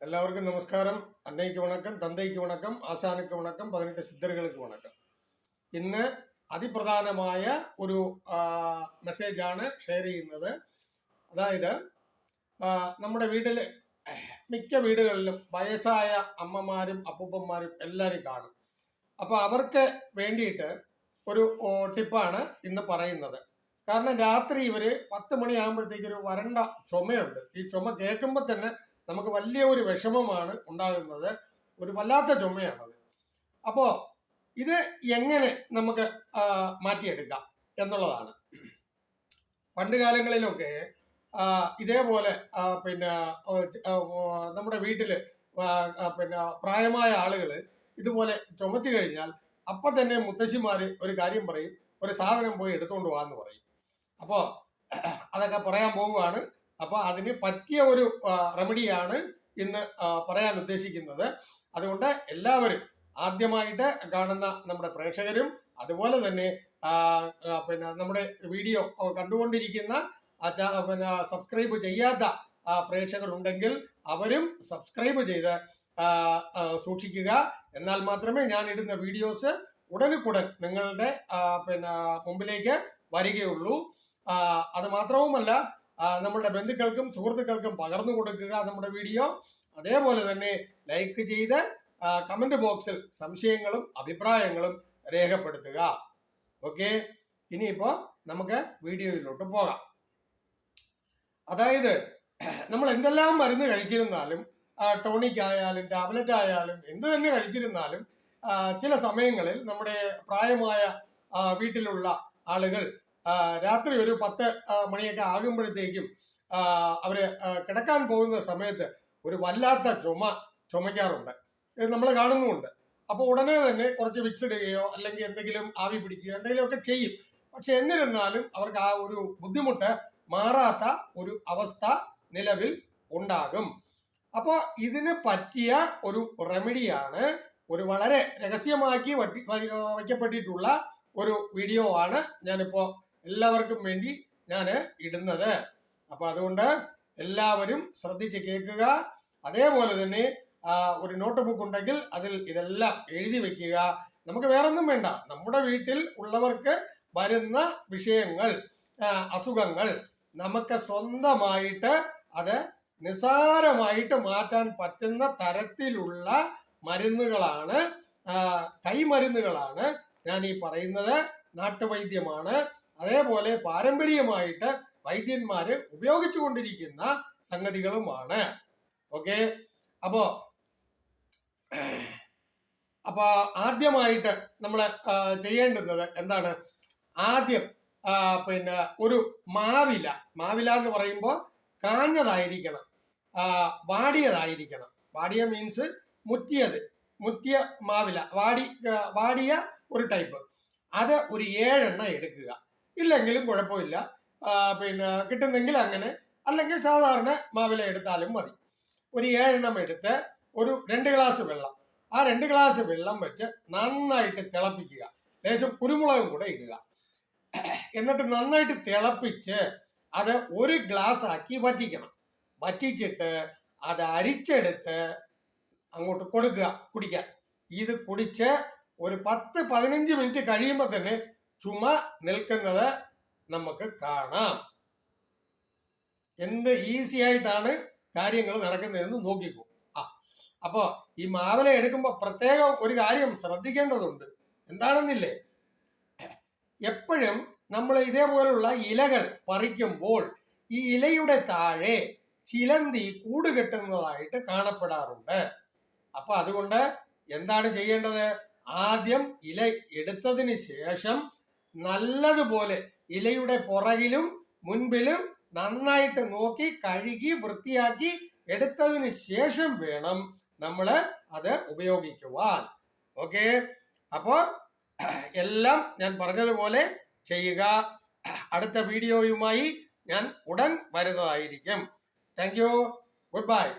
எல்லாருக்கும் நமஸ்காரம் அன்னைக்கு வணக்கம் தந்தைக்கு വണക്കം ആശാനുക്ക് വണക്കം പതിനെട്ട് സിദ്ധറുകൾക്ക് വണക്കം ഇന്ന് അതിപ്രധാനമായ ഒരു മെസ്സേജാണ് ഷെയർ ചെയ്യുന്നത് അതായത് ആ, നമ്മുടെ വീട്ടിൽ മിക്ക വീടുകളിലും വയസ്സായ അമ്മമാരും അപ്പൂപ്പന്മാരും എല്ലാവരും കാണും അപ്പോൾ അവർക്ക് വേണ്ടിയിട്ട് ഒരു ഓ, ടിപ്പാണ് ഇന്ന് പറയുന്നത് കാരണം രാത്രി ഇവര് പത്ത് മണിയാകുമ്പോഴത്തേക്ക് ഒരു വരണ്ട ചുമയുണ്ട് ഈ ചുമ കേൾക്കുമ്പോൾ തന്നെ നമുക്ക് വലിയ ഒരു വിഷമമാണ് ഉണ്ടാകുന്നത്. ഒരു വല്ലാത്ത ചുമയാണത്. അപ്പോ ഇത് എങ്ങനെ നമുക്ക് മാറ്റിയെടുക്കാം എന്നുള്ളതാണ്. പണ്ട് കാലങ്ങളിലൊക്കെ ഇതേപോലെ പിന്നെ നമ്മുടെ ആ, പിന്നെ പ്രായമായ ആളുകൾ ഇതുപോലെ ചുമച്ചു കഴിഞ്ഞാൽ അപ്പൊ തന്നെ മുത്തശ്ശിമാർ ഒരു കാര്യം പറയും. ഒരു സാധനം പോയി എടുത്തുകൊണ്ട് പോകാന്ന് പറയും. അപ്പോ അതൊക്കെ പറയാൻ പോവുകയാണ്. അപ്പൊ അതിന് പറ്റിയ ഒരു റെമഡിയാണ് ഇന്ന് പറയാൻ ഉദ്ദേശിക്കുന്നത്. അതുകൊണ്ട് എല്ലാവരും ആദ്യമായിട്ട് കാണുന്ന നമ്മുടെ പ്രേക്ഷകരും അതുപോലെ തന്നെ പിന്നെ നമ്മുടെ വീഡിയോ കണ്ടുകൊണ്ടിരിക്കുന്ന പിന്നെ സബ്സ്ക്രൈബ് ചെയ്യാത്ത പ്രേക്ഷകരുണ്ടെങ്കിൽ അവരും സബ്സ്ക്രൈബ് ചെയ്ത് സൂക്ഷിക്കുക. എന്നാൽ മാത്രമേ ഞാൻ ഇടുന്ന വീഡിയോസ് ഉടനുക്കുടൻ നിങ്ങളുടെ പിന്നെ മുമ്പിലേക്ക് വരികയുള്ളൂ. അത് മാത്രവുമല്ല ആ, നമ്മളുടെ ബന്ധുക്കൾക്കും സുഹൃത്തുക്കൾക്കും പകർന്നു കൊടുക്കുക നമ്മുടെ വീഡിയോ. അതേപോലെ തന്നെ ലൈക്ക് ചെയ്ത് കമന്റ് ബോക്സിൽ സംശയങ്ങളും അഭിപ്രായങ്ങളും രേഖപ്പെടുത്തുക. ഓക്കെ ഇനിയിപ്പോ നമുക്ക് വീഡിയോയിലോട്ട് പോകാം. അതായത് നമ്മൾ എന്തെല്ലാം മരുന്ന് കഴിച്ചിരുന്നാലും ടോണിക് ആയാലും ടാബ്ലറ്റ് ആയാലും എന്ത് തന്നെ കഴിച്ചിരുന്നാലും ചില സമയങ്ങളിൽ നമ്മുടെ പ്രായമായ വീട്ടിലുള്ള ആളുകൾ രാത്രി ഒരു പത്ത് മണിയൊക്കെ ആകുമ്പോഴത്തേക്കും അവർ കിടക്കാൻ പോകുന്ന സമയത്ത് ഒരു വല്ലാത്ത ചുമ ചുമയ്ക്കാറുണ്ട്. ഇത് നമ്മൾ കാണുന്നുമുണ്ട്. അപ്പോൾ ഉടനെ തന്നെ കുറച്ച് വിക്സ് ഇടുകയോ അല്ലെങ്കിൽ എന്തെങ്കിലും ആവി പിടിക്കുകയോ എന്തെങ്കിലുമൊക്കെ ചെയ്യും. പക്ഷെ എന്നിരുന്നാലും അവർക്ക് ആ ഒരു ബുദ്ധിമുട്ട് മാറാത്ത ഒരു അവസ്ഥ നിലവിൽ ഉണ്ടാകും. അപ്പോൾ ഇതിന് പറ്റിയ ഒരു റെമഡിയാണ് ഒരു വളരെ രഹസ്യമാക്കി വട്ടി വയ്ക്കപ്പെട്ടിട്ടുള്ള ഒരു വീഡിയോ ആണ് ഞാനിപ്പോ എല്ലാവർക്കും വേണ്ടി ഞാൻ ഇടുന്നത്. അപ്പൊ അതുകൊണ്ട് എല്ലാവരും ശ്രദ്ധിച്ച് കേൾക്കുക. അതേപോലെ തന്നെ ഒരു നോട്ട് ബുക്ക് ഉണ്ടെങ്കിൽ അതിൽ ഇതെല്ലാം എഴുതി വെക്കുക. നമുക്ക് വേറൊന്നും വേണ്ട. നമ്മുടെ വീട്ടിൽ ഉള്ളവർക്ക് വരുന്ന വിഷയങ്ങൾ അസുഖങ്ങൾ നമുക്ക് സ്വന്തമായിട്ട് അത് നിസാരമായിട്ട് മാറ്റാൻ പറ്റുന്ന തരത്തിലുള്ള മരുന്നുകളാണ് കൈമരുന്നുകളാണ് ഞാൻ ഈ പറയുന്നത്. നാട്ടുവൈദ്യമാണ്. അതേപോലെ പാരമ്പര്യമായിട്ട് വൈദ്യന്മാര് ഉപയോഗിച്ചു കൊണ്ടിരിക്കുന്ന സംഗതികളുമാണ്. ഓക്കെ? അപ്പോ അപ്പൊ ആദ്യമായിട്ട് നമ്മൾ ചെയ്യേണ്ടുന്നത് എന്താണ്? ആദ്യം പിന്നെ ഒരു മാവില മാവില എന്ന് പറയുമ്പോൾ കാഞ്ഞതായിരിക്കണം. വാടിയതായിരിക്കണം. വാടിയ മീൻസ് മുറ്റിയത് മുറ്റിയ മാവില വാടി വാടിയ ഒരു ടൈപ്പ് അത് ഒരു ഏഴെണ്ണ എടുക്കുക. ഇല്ലെങ്കിലും കുഴപ്പമില്ല. പിന്നെ കിട്ടുന്നെങ്കിൽ അങ്ങനെ. അല്ലെങ്കിൽ സാധാരണ മാവില എടുത്താലും മതി. ഒരു ഏഴെണ്ണം എടുത്ത് ഒരു രണ്ട് ഗ്ലാസ് വെള്ളം. ആ രണ്ട് ഗ്ലാസ് വെള്ളം വെച്ച് നന്നായിട്ട് തിളപ്പിക്കുക. ലേശം കുരുമുളകും കൂടെ ഇടുക. എന്നിട്ട് നന്നായിട്ട് തിളപ്പിച്ച് അത് ഒരു ഗ്ലാസ് ആക്കി വറ്റിക്കണം. വറ്റിച്ചിട്ട് അത് അരിച്ചെടുത്ത് അങ്ങോട്ട് കൊടുക്കുക കുടിക്കാൻ. ഇത് കുടിച്ച് ഒരു പത്ത് പതിനഞ്ച് മിനിറ്റ് കഴിയുമ്പോൾ തന്നെ ചുമ നിൽക്കുന്നത് നമുക്ക് കാണാം. എന്ത് ഈസി ആയിട്ടാണ് കാര്യങ്ങൾ നടക്കുന്നതെന്ന് നോക്കിക്കോ. ആ അപ്പോ ഈ മാവല എടുക്കുമ്പോൾ പ്രത്യേകം ഒരു കാര്യം ശ്രദ്ധിക്കേണ്ടതുണ്ട്. എന്താണെന്നില്ലേ? എപ്പോഴും നമ്മൾ ഇതേപോലുള്ള ഇലകൾ പറിക്കുമ്പോൾ ഈ ഇലയുടെ താഴെ ചിലന്തി കൂട് കെട്ടുന്നതായിട്ട് കാണപ്പെടാറുണ്ട്. അപ്പൊ അതുകൊണ്ട് എന്താണ് ചെയ്യേണ്ടത്? ആദ്യം ഇല എടുത്തതിന് ശേഷം നല്ലതുപോലെ ഇലയുടെ പുറകിലും മുൻപിലും നന്നായിട്ട് നോക്കി കഴുകി വൃത്തിയാക്കി എടുത്തതിന് ശേഷം വേണം നമ്മൾ അത് ഉപയോഗിക്കുവാൻ. ഓക്കെ? അപ്പോ എല്ലാം ഞാൻ പറഞ്ഞതുപോലെ ചെയ്യുക. അടുത്ത വീഡിയോയുമായി ഞാൻ ഉടൻ വരുന്നതായിരിക്കും. Thank you. Good bye.